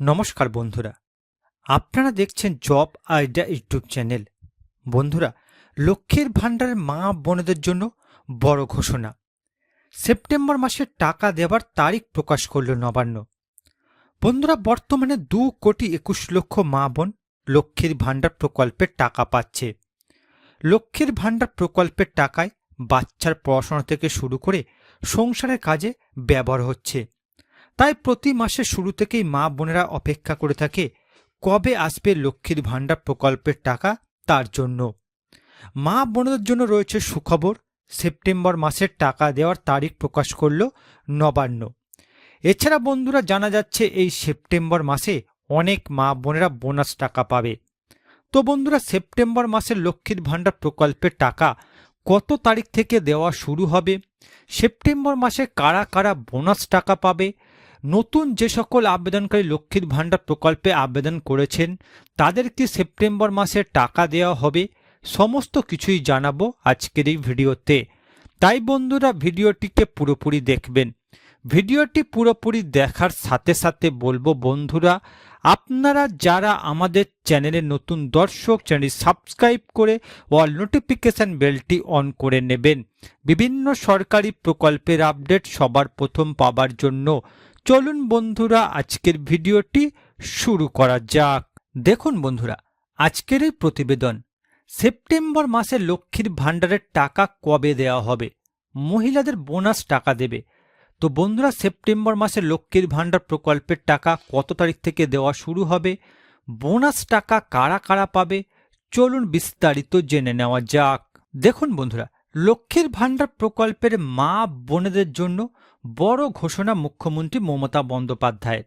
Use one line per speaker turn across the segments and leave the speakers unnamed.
নমস্কার বন্ধুরা। আপনারা দেখছেন জব আইডিয়া ইউটিউব চ্যানেল। বন্ধুরা, লক্ষ্মীর ভাণ্ডারের মা বোনেদের জন্য বড় ঘোষণা। সেপ্টেম্বর মাসে টাকা দেওয়ার তারিখ প্রকাশ করল নবান্ন। বন্ধুরা, বর্তমানে দু কোটি একুশ লক্ষ মা বোন লক্ষ্মীর ভাণ্ডার প্রকল্পের টাকা পাচ্ছে। লক্ষ্মীর ভাণ্ডার প্রকল্পের টাকায় বাচ্চার পড়াশোনা থেকে শুরু করে সংসারের কাজে ব্যবহার হচ্ছে। তাই প্রতি মাসের শুরু থেকেই মা বোনেরা অপেক্ষা করে থাকে কবে আসবে লক্ষ্মীর ভাণ্ডার প্রকল্পের টাকা তার জন্য। মা বোনদের জন্য রয়েছে সুখবর, সেপ্টেম্বর মাসের টাকা দেওয়ার তারিখ প্রকাশ করল নবান্ন। এছাড়া বন্ধুরা জানা যাচ্ছে এই সেপ্টেম্বর মাসে অনেক মা বোনেরা বোনাস টাকা পাবে। তো বন্ধুরা, সেপ্টেম্বর মাসের লক্ষ্মীর ভাণ্ডার প্রকল্পের টাকা কত তারিখ থেকে দেওয়া শুরু হবে? সেপ্টেম্বর মাসে কারা কারা বোনাস টাকা পাবে? নতুন যে সকল আবেদনকারী লক্ষ্মীর ভাণ্ডার প্রকল্পে আবেদন করেছেন তাদের কি সেপ্টেম্বর মাসে টাকা দেওয়া হবে। সমস্ত কিছুই জানাব আজকের এই ভিডিওতে। তাই বন্ধুরা, ভিডিওটিকে পুরোপুরি দেখবেন। ভিডিওটি পুরোপুরি দেখার সাথে সাথে বলব বন্ধুরা, আপনারা যারা আমাদের চ্যানেলে নতুন দর্শক চ্যানেল সাবস্ক্রাইব করে অল নোটিফিকেশান বেলটি অন করে নেবেন। বিভিন্ন সরকারি প্রকল্পের আপডেট সবার প্রথম পাবার জন্য। চলুন বন্ধুরা, আজকের ভিডিওটি শুরু করা যাক। দেখুন বন্ধুরা, আজকের এই প্রতিবেদন। সেপ্টেম্বর মাসে লক্ষ্মীর ভাণ্ডারের টাকা কবে দেওয়া হবে? মহিলাদের বোনাস টাকা দেবে। তো বন্ধুরা, সেপ্টেম্বর মাসে লক্ষ্মীর ভাণ্ডার প্রকল্পের টাকা কত তারিখ থেকে দেওয়া শুরু হবে? বোনাস টাকা কারা কারা পাবে? চলুন বিস্তারিত জেনে নেওয়া যাক। দেখুন বন্ধুরা লক্ষ্মীর ভাণ্ডার প্রকল্পের মা বোনেদের জন্য বড় ঘোষণা মুখ্যমন্ত্রী মমতা বন্দ্যোপাধ্যায়ের।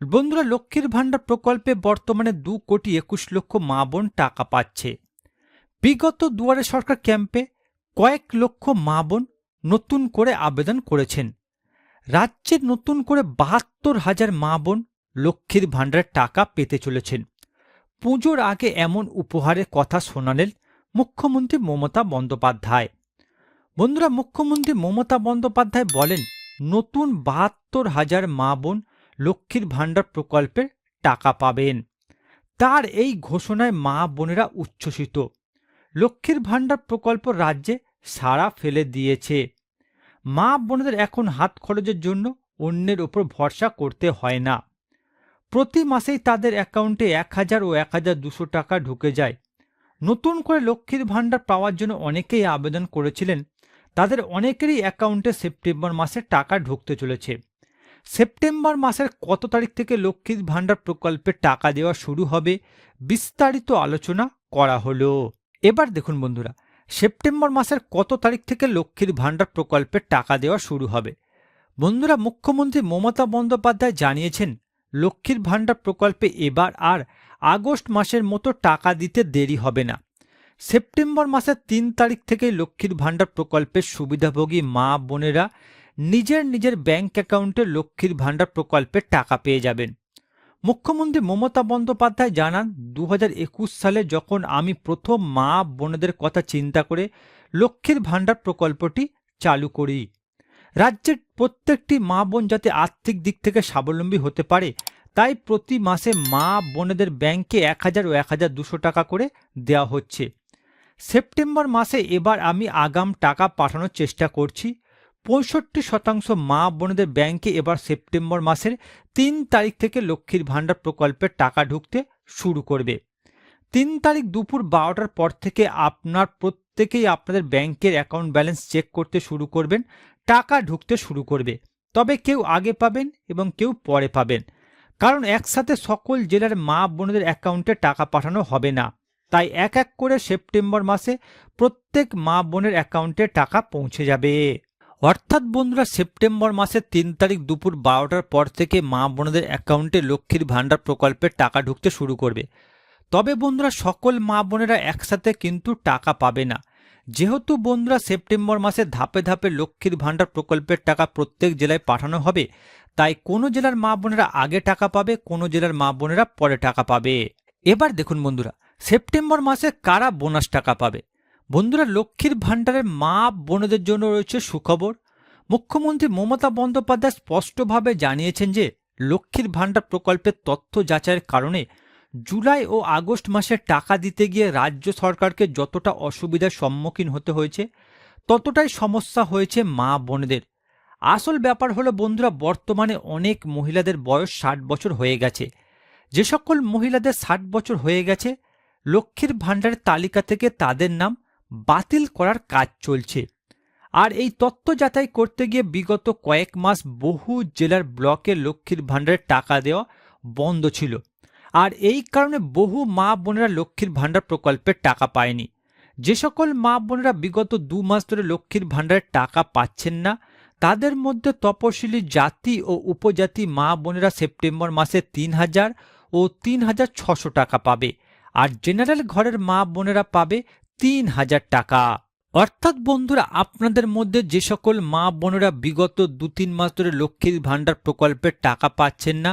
বন্ধুরা, লক্ষ্মীর ভাণ্ডার প্রকল্পে বর্তমানে দু কোটি একুশ লক্ষ মা বোন টাকা পাচ্ছে। বিগত দুয়ারে সরকার ক্যাম্পে কয়েক লক্ষ মা বোন নতুন করে আবেদন করেছেন। রাজ্যের নতুন করে বাহাত্তর হাজার মা বোন লক্ষ্মীর ভাণ্ডারের টাকা পেতে চলেছেন। পুজোর আগে এমন উপহারের কথা শোনালেন মুখ্যমন্ত্রী মমতা বন্দ্যোপাধ্যায়। বন্ধুরা, মুখ্যমন্ত্রী মমতা বন্দ্যোপাধ্যায় বলেন, নতুন বাহাত্তর হাজার মা বোন লক্ষ্মীর ভাণ্ডার প্রকল্পের টাকা পাবেন। তার এই ঘোষণায় মা বোনেরা উচ্ছ্বসিত। লক্ষ্মীর ভাণ্ডার প্রকল্প রাজ্যে সাড়া ফেলে দিয়েছে। মা বোনেদের এখন হাত খরচের জন্য অন্যের ওপর ভরসা করতে হয় না। প্রতি মাসেই তাদের অ্যাকাউন্টে এক হাজার ও এক হাজার দুশো টাকা ঢুকে যায়। নতুন করে লক্ষ্মীর ভাণ্ডার পাওয়ার জন্য অনেকেই আবেদন করেছিলেন। তাদের অনেকেরই অ্যাকাউন্টে সেপ্টেম্বর মাসে টাকা ঢুকতে চলেছে। সেপ্টেম্বর মাসের কত তারিখ থেকে লক্ষ্মীর ভাণ্ডার প্রকল্পে টাকা দেওয়া শুরু হবে, বিস্তারিত আলোচনা করা হলো। এবার দেখুন বন্ধুরা, সেপ্টেম্বর মাসের কত তারিখ থেকে লক্ষ্মীর ভাণ্ডার প্রকল্পের টাকা দেওয়া শুরু হবে? বন্ধুরা, মুখ্যমন্ত্রী মমতা বন্দ্যোপাধ্যায় জানিয়েছেন, লক্ষ্মীর ভাণ্ডার প্রকল্পে এবার আর আগস্ট মাসের মতো টাকা দিতে দেরি হবে না। সেপ্টেম্বর মাসের তিন তারিখ থেকে লক্ষ্মীর ভাণ্ডার প্রকল্পের সুবিধাভোগী মা বোনেরা নিজের নিজের ব্যাংক অ্যাকাউন্টে লক্ষ্মীর ভাণ্ডার প্রকল্পের টাকা পেয়ে যাবেন। মুখ্যমন্ত্রী মমতা বন্দ্যোপাধ্যায় জানান দু হাজার একুশ সালে যখন আমি প্রথম মা বোনেদের কথা চিন্তা করে লক্ষ্মীর ভাণ্ডার প্রকল্পটি চালু করি, রাজ্যের প্রত্যেকটি মা বোন যাতে আর্থিক দিক থেকে স্বাবলম্বী হতে পারে তাই প্রতি মাসে মা বোনেদের ব্যাংকে এক হাজার ও এক হাজার দুশো টাকা করে দেওয়া হচ্ছে। সেপ্টেম্বর মাসে এবার আমি আগাম টাকা পাঠানোর চেষ্টা করছি। পঁয়ষট্টি শতাংশ মা বোনেদের ব্যাংকে এবার সেপ্টেম্বর মাসের তিন তারিখ থেকে লক্ষ্মীর ভাণ্ডার প্রকল্পের টাকা ঢুকতে শুরু করবে। তিন তারিখ দুপুর বারোটার পর থেকে আপনার প্রত্যেকেই আপনাদের ব্যাংকের অ্যাকাউন্ট ব্যালেন্স চেক করতে শুরু করবেন, টাকা ঢুকতে শুরু করবে। তবে কেউ আগে পাবেন এবং কেউ পরে পাবেন। কারণ একসাথে সকল জেলার মা বোনদের অ্যাকাউন্টে টাকা পাঠানো হবে না। তাই এক এক করে সেপ্টেম্বর মাসে প্রত্যেক মা বোনের অ্যাকাউন্টে টাকা পৌঁছে যাবে। অর্থাৎ বন্ধুরা, সেপ্টেম্বর মাসের তিন তারিখ দুপুর বারোটার পর থেকে মা বোনদের অ্যাকাউন্টে লক্ষ্মীর ভাণ্ডার প্রকল্পের টাকা ঢুকতে শুরু করবে। তবে বন্ধুরা, সকল মা বোনেরা একসাথে কিন্তু টাকা পাবে না। যেহেতু বন্ধুরা সেপ্টেম্বর মাসে ধাপে ধাপে লক্ষ্মীর ভাণ্ডার প্রকল্পের টাকা প্রত্যেক জেলায় পাঠানো হবে, তাই কোনো জেলার মা বোনেরা আগে টাকা পাবে, কোনো জেলার মা বোনেরা পরে টাকা পাবে। এবার দেখুন বন্ধুরা, সেপ্টেম্বর মাসে কারা বোনাস টাকা পাবে? বন্ধুরা, লক্ষ্মীর ভাণ্ডারের মা বোনদের জন্য রয়েছে সুখবর। মুখ্যমন্ত্রী মমতা বন্দ্যোপাধ্যায় স্পষ্টভাবে জানিয়েছেন যে, লক্ষ্মীর ভাণ্ডার প্রকল্পের তথ্য যাচাইয়ের কারণে জুলাই ও আগস্ট মাসে টাকা দিতে গিয়ে রাজ্য সরকারকে যতটা অসুবিধার সম্মুখীন হতে হয়েছে, ততটাই সমস্যা হয়েছে মা বোনেদের। আসল ব্যাপার হলো বন্ধুরা, বর্তমানে অনেক মহিলাদের বয়স ষাট বছর হয়ে গেছে। যে সকল মহিলাদের ষাট বছর হয়ে গেছে, লক্ষ্মীর ভাণ্ডারের তালিকা থেকে তাদের নাম বাতিল করার কাজ চলছে। আর এই তথ্য যাচাই করতে গিয়ে বিগত কয়েক মাস বহু জেলার ব্লকে লক্ষ্মীর ভাণ্ডারের টাকা দেওয়া বন্ধ ছিল। আর এই কারণে বহু মা বোনেরা লক্ষ্মীর ভাণ্ডার প্রকল্পের টাকা পায়নি। যে সকল মা বোনেরা বিগত দু মাস ধরে লক্ষ্মীর ভাণ্ডারের টাকা পাচ্ছেন না, তাদের মধ্যে তপশিলি জাতি ও উপজাতি মা বোনেরা সেপ্টেম্বর মাসে তিন হাজার ও তিন হাজার ছশো টাকা পাবে আর জেনারেল ঘরের মা বোনেরা পাবে তিন হাজার টাকা। অর্থাৎ বন্ধুরা, আপনাদের মধ্যে যে সকল মা বোনেরা বিগত দু তিন মাস ধরে লক্ষ্মীর ভাণ্ডার প্রকল্পের টাকা পাচ্ছেন না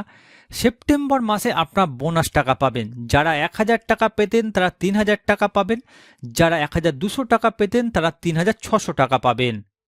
সেপ্টেম্বর মাসে আপনার বোনাস টাকা পাবেন। যারা এক হাজার টাকা পেতেন, তারা তিন হাজার টাকা পাবেন। যারা এক হাজার দুশো টাকা পেতেন, তারা তিন হাজার ছশো টাকা পাবেন।